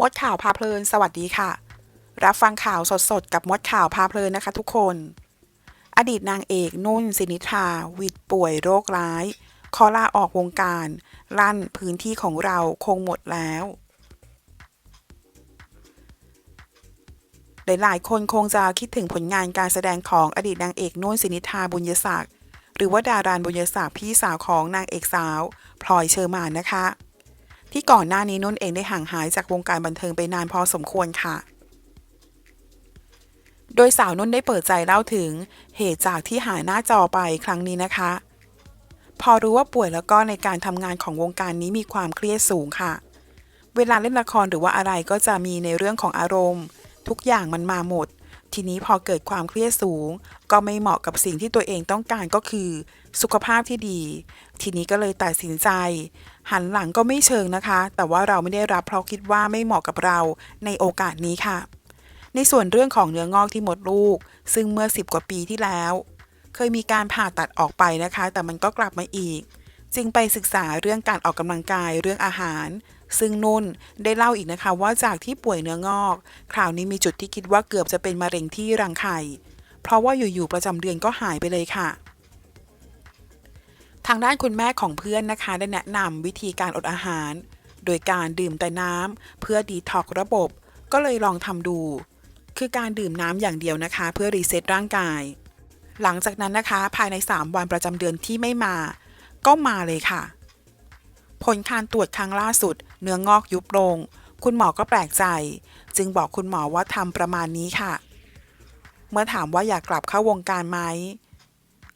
มดข่าวพาเพลิน สวัสดีค่ะ รับฟังข่าวสดๆ กับมดข่าวพาเพลินนะคะทุกคน อดีตนางเอกนุ่นสินิธาวิดป่วยโรคร้าย ขอลาออกวงการ ลั่นพื้นที่ของเราคงหมดแล้ว หลายๆ คนคงจะคิดถึงผลงานการแสดงของอดีตนางเอกนุ่นสินิธาบุญยศักดิ์หรือว่าดารานบุญยศักดิ์พี่สาวของนางเอกสาวพลอยเชอร์มานนะคะ ที่ก่อนหน้านี้นุ่นเองได้ห่างหายจากวงการบันเทิงไปนานพอสมควรค่ะ โดยสาวนุ่นได้เปิดใจเล่าถึงเหตุจากที่หายหน้าจอไปครั้งนี้นะคะ พอรู้ว่าป่วยแล้วก็ในการทำงานของวงการนี้มีความเครียดสูงค่ะ เวลาเล่นละครหรือว่าอะไรก็จะมีในเรื่องของอารมณ์ ทุกอย่างมันมาหมด ทีนี้พอเกิดความเครียดสูง ก็ไม่เหมาะกับสิ่งที่ตัวเองต้องการก็คือ สุขภาพที่ดี ทีนี้ก็เลยตัดสินใจ หันหลังก็ไม่เชิงนะคะ แต่ว่าเราไม่ได้รับเพราะคิดว่าไม่เหมาะกับเราในโอกาสนี้ค่ะ ในส่วนเรื่องของเนื้องอกที่หมดลูก ซึ่งเมื่อ 10 กว่าปีที่แล้ว เคยมีการผ่าตัดออกไปนะคะ แต่มันก็กลับมาอีก จึงไปศึกษาเรื่องการออกกำลังกายเรื่องอาหาร ซึ่งนุ่นได้เล่าอีกนะคะว่าจากที่ป่วยเนื้องอก คราวนี้มีจุดที่คิดว่าเกือบจะเป็นมะเร็งที่รังไข่ เพราะว่าอยู่ๆประจำเดือนก็หายไปเลยค่ะ ทางด้านคุณแม่ของเพื่อนนะคะได้แนะนำวิธีการอดอาหาร โดยการดื่มแต่น้ำเพื่อดีท็อกระบบ ก็เลยลองทำดู คือการดื่มน้ำอย่างเดียวนะคะ เพื่อรีเซ็ตร่างกาย หลังจากนั้นนะคะ ภายใน 3 วันประจำเดือนที่ไม่มา ก็มาเลยค่ะ ผลการตรวจครั้งล่าสุด เนื้องอกยุบลง คุณหมอก็แปลกใจ จึงบอกคุณหมอว่าทำประมาณนี้ค่ะ เมื่อถามว่าอยากกลับเข้าวงการไหม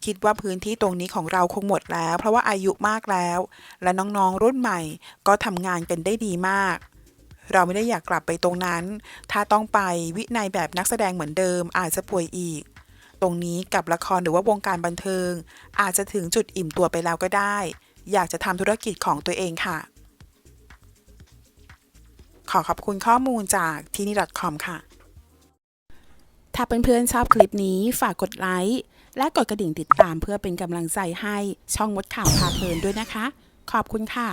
คิดว่าพื้นที่ตรงนี้ของเราคงหมดแล้ว เพราะว่าอายุมากแล้ว และน้องๆรุ่นใหม่ก็ทำงานกันได้ดีมาก เราไม่ได้อยากกลับไปตรงนั้น ถ้าต้องไปวินัยแบบนักแสดงเหมือนเดิมอาจจะป่วยอีก ตรงนี้กับละครหรือว่าวงการบันเทิง อาจจะถึงจุดอิ่มตัวไปแล้วก็ได้ อยากจะทำธุรกิจของตัวเองค่ะ ขอขอบคุณข้อมูลจากที่นี่ .com ค่ะ ถ้าเพื่อนๆชอบคลิปนี้ฝากกดไลค์และกดกระดิ่งติดตามเพื่อเป็นกำลังใจให้ช่องมดข่าวพาเพลินด้วยนะคะ ขอบคุณค่ะ